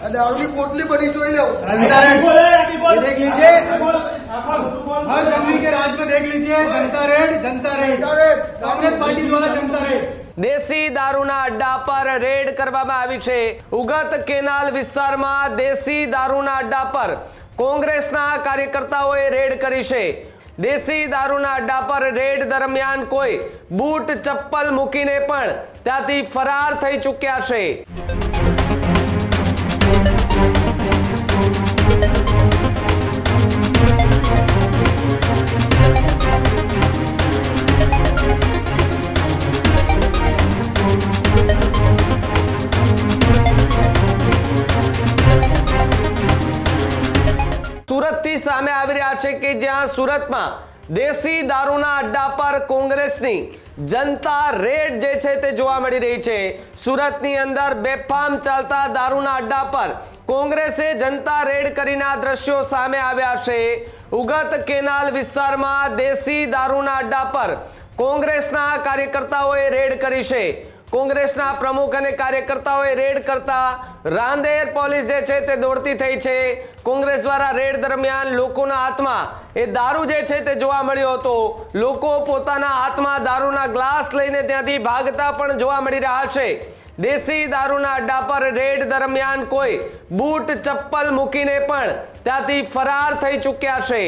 અને આવડી પોટલી બની જોઈ લો जनता रेड ये देख लीजिए हाँ, हर जंगली के राज में देख लीजिए जनता रेड जनता रेड कांग्रेस पार्टी द्वारा जनता रेड દેશી દારૂના અડ્ડા પર રેડ કરવામાં આવી છે ઉગત કેનાલ વિસ્તારમાં દેશી દારૂના અડ્ડા પર કોંગ્રેસના કાર્યકર્તાઓએ રેડ કરી છે દેશી દારૂના અડ્ડા પર રેડ દરમિયાન કોઈ બૂટ ચપ્પલ મૂકીને પણ ત્યાંથી ફરાર થઈ ચૂક્યા છે સુરતથી સામે આવી રહ્યા છે કે જ્યાં સુરતમાં દેશી દારૂના અડ્ડા પર કોંગ્રેસની જનતા રેડ જે છે તે જોવા મળી રહી છે. સુરતની અંદર બેફામ ચાલતા દારૂના અડ્ડા પર કોંગ્રેસે જનતા રેડ કરીને આ દ્રશ્યો સામે આવ્યા છે. ઉગત કેનાલ વિસ્તારમાં દેશી દારૂના અડ્ડા પર કોંગ્રેસના કાર્યકર્તાઓએ રેડ કરી છે. કોંગ્રેસના પ્રમુખ અને કાર્યકર્તાઓએ રેડ કરતા રાંદેર પોલીસ જે છે તે દોડતી થઈ છે. કોંગ્રેસ દ્વારા રેડ દરમિયાન લોકોના હાથમાં એ દારૂ જે છે તે જોવા મળ્યો હતો. લોકો પોતાના હાથમાં દારૂના ગ્લાસ લઈને ત્યાંથી ભાગતા પણ જોવા મળી રહ્યા છે. દેશી દારૂના અડ્ડા પર રેડ દરમિયાન કોઈ બૂટ, ચપ્પલ મૂકીને પણ ત્યાંથી ફરાર થઈ ચૂક્યા છે.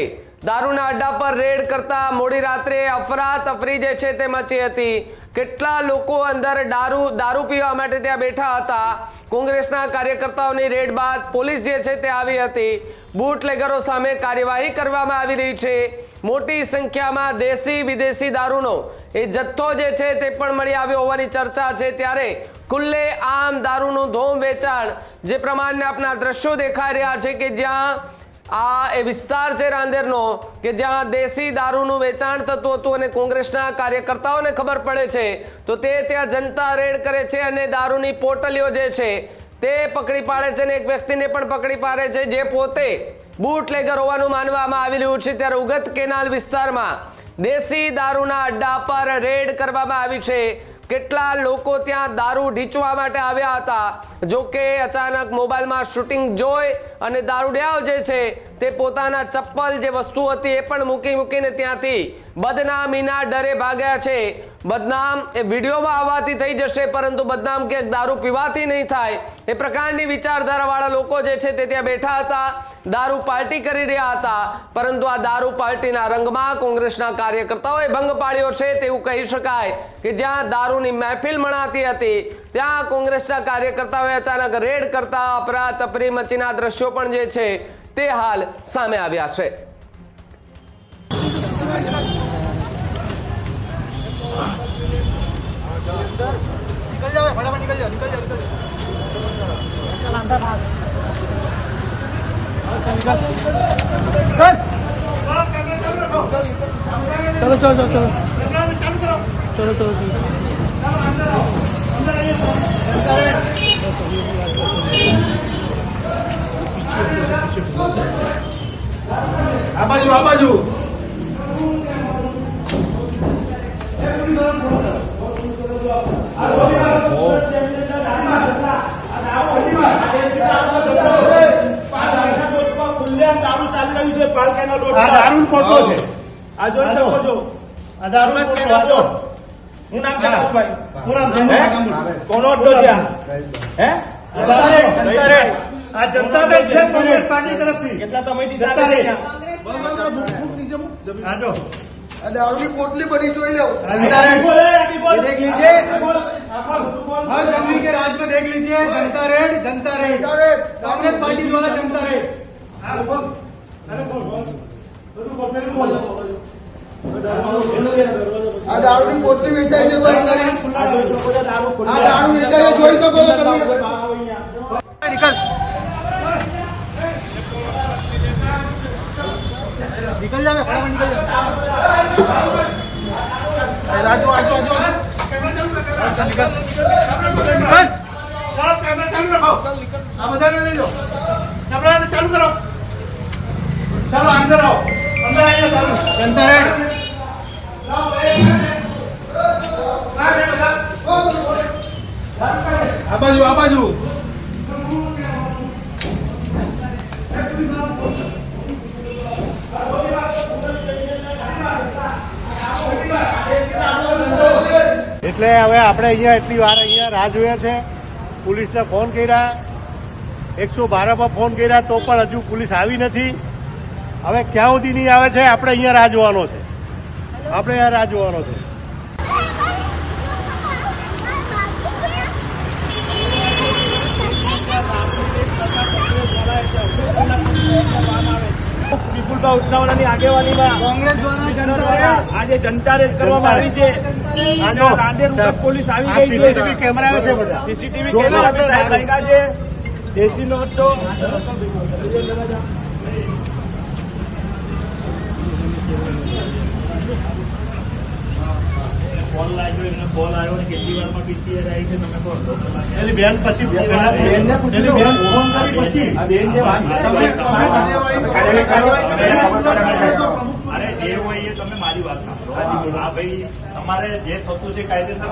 દારૂના અડ્ડા પર રેડ કરતા મોડી રાત્રે અફરા તફરી જે છે તે મચી હતી. કેટલા લોકો અંદર દારૂ દારૂ પીવા માટે ત્યાં બેઠા હતા? કોંગ્રેસના કાર્યકર્તાઓની રેડ બાદ પોલીસ જે છે તે આવી હતી. બુટલેગરો સામે કાર્યવાહી કરવામાં આવી રહી છે. મોટી સંખ્યામાં દેશી, વિદેશી દારૂનો એ જથ્થો જે છે તે પણ મળી આવ્યો હોવાની ચર્ચા છે. ત્યારે ખુલ્લે આમ દારૂનું ધોમ વેચાણ જે પ્રમાણે આપના દ્રશ્યો દેખાઈ રહ્યા છે કે જ્યાં આ એ વિસ્તાર છે રાંદેરનો કે જ્યાં દેશી દારૂનું વેચાણ થતું હતું અને કોંગ્રેસના કાર્યકર્તાઓને ખબર પડે છે, તો તે ત્યાં જનતા રેડ કરે છે અને દારૂની પોટલીઓ જે છે, તે પકડી પાડે છે અને એક વ્યક્તિને પણ પકડી પાડે છે, જે પોતે બૂટલેગર હોવાનું માનવામાં આવી રહ્યું છે. ત્યારે ઉગત કેનાલ વિસ્તારમાં દેશી દારૂના અડ્ડા પર રેડ કરવામાં આવી છે. કેટલા લોકો ત્યાં દારૂ ઢીંચવા માટે આવ્યા હતા? જો કે અચાનક મોબાઈલમાં શૂટિંગ જોઈ અને દારૂડિયાઓ જે છે તે પોતાના ચપ્પલ જે વસ્તુ હતી એ પણ મૂકી મૂકીને ત્યાંથી બદનામીના ડરે ભાગ્યા છે. બદનામ એ વિડીયોમાં આવવાથી થઈ જશે, પરંતુ બદનામ ક્યાંક દારૂ પીવાથી નહીં થાય એ પ્રકારની વિચારધારાવાળા લોકો જે છે તે ત્યાં બેઠા હતા, દારૂ પાર્ટી કરી રહ્યા હતા, પરંતુ આ દારૂ પાર્ટીના રંગમાં કોંગ્રેસના કાર્યકર્તાઓએ ભંગ પાડ્યો છે તેવું કહી શકાય કે જ્યાં દારૂની મહેફિલ મણાતી હતી, ત્યાં કોંગ્રેસના કાર્યકર્તાઓએ અચાનક રેડ કરતા અપરાધ તપરી મચીના દ્રશ્યો પણ જે છે તે હાલ સામે આવ્યા છે. ચલો ચલો ચલો. ચલો ચલો આ બાજુ આ બાજુ. દારૂ ચાલી રહ્યું છે પાલકાનો લોટ દારૂ પોટલો છે. આ જોઈ શકો છો આ દારૂનો પોટલો આ જો. હું નામ પ્રકાશભાઈ હું નામ હે? જનતા કોનો અડ્ડો છે આ? હે જનતા રેડ, જનતા રેડ. આ જનતા રેડ છે કોંગ્રેસ પાર્ટી તરફથી કેટલા સમયથી જનતા ચાલે છે રેડ. અહીંયા? આ જો અને આવડી પોટલી બની જોઈ લો જનતા રેડ. બોલ, એ આગળ બોલ. ये देख लीजिए આગળ બોલ, આગળ બધું બોલ. हर जंगली के राज में देख लीजिए जनता रेड जनता रेड कांग्रेस पार्टी द्वारा जनता रेड આ દારૂની પોટલી વેચાય છે તો અંદર આ જોઈ શકો છો, દારૂ ખુલ્લે. આ દારૂ વેચાય છે, જોઈ શકો છો તમે. આવો અહીંયા. निकल निकल जावे फटाफट निकल जावे आजू आजू आजू निकल निकल આ બધાને લઈ લો કપડાને ચાલુ કરો ચાલો અંદર આવો અંદર આવીએ ચાલો જનતા રેડ આ બાજુ, આ બાજુ. એટલે હવે આપણે અહીંયા એટલી વાર અહીંયા રાહ જોઈએ છે. પોલીસને ફોન કર્યા. એકસો બારમાં ફોન કર્યા તો પણ હજુ પોલીસ આવી નથી. હવે ક્યાં સુધી નહીં આવે છે? આપણે અહીંયા રાહ જોવાનો છે. આપણે અહીંયા રાહ જોવાનો છે. વિપુલભાઈ ઉત્સાવાલાની આગેવાનીમાં કોંગ્રેસ દ્વારા આજે જનતા રેડ કરવામાં આવી છે. આજે રાંદેર ઉપર પોલીસ આવી ગઈ છે. કેમેરા છે બધા. સીસીટીવી કેમેરા છે સાહેબ લાગ્યા છે. દેશી નોટો કોલ લાગ્યો એમને કોલ આવ્યો ને કેટલી વારમાં પીસીઆર આવી છે તમે કહો. બેન પછી. બેન ફોન કરી પછી. જે અરે જે હોય એ તમે મારી વાત સાંભળો. આ ભાઈ તમારે જે થતું છે કાયદેસર.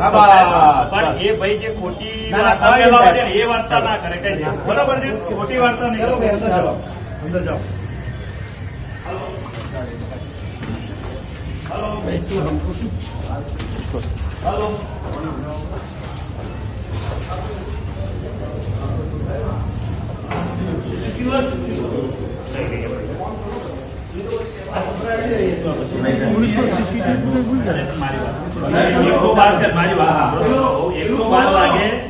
પણ એ ભાઈ જે ખોટી વાર્તા. છે એ વાર્તા ના કરે કઈ. બરોબર છે? ખોટી વાર્તા નહીં. અંદર જાઓ.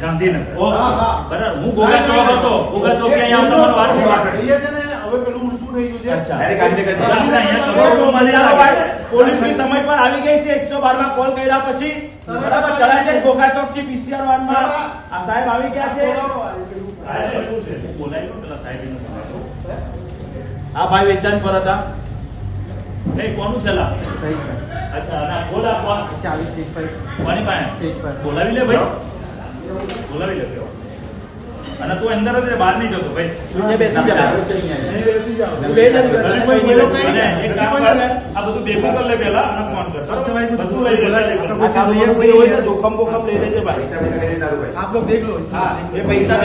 ગાંધીનગર બરાબર હું ગોગા ચોક હતો ગોગા ચોક અહીંયા આવતો મને વાર છે. પોલીસની સમય પર આવી ગઈ છે. એકસો બારમાં કોલ કર્યા પછી બરાબર તળાજે ગોગા ચોકથી પીસીઆર વાનમાં આ સાહેબ આવી ગયા છે. બોલાય તો પેલા સાહેબને બોલાવો. આ ભાઈ વેચાણ પર હતા. નહીં કોનું છે લા? બોલાવી લે ભાઈ. બોલાવી લે ભાઈ. અને તું અંદર જ બહાર નહીં જતો ભાઈ. બેસી જા. અને એક કામ કર, આ બધું ભેગું કરી લે પેલા અને ફોન કર. બધું લઈ લે જોખમ બોખમ લઈ લેજે ભાઈ. આપ લોગ દેખ લો. એ પૈસા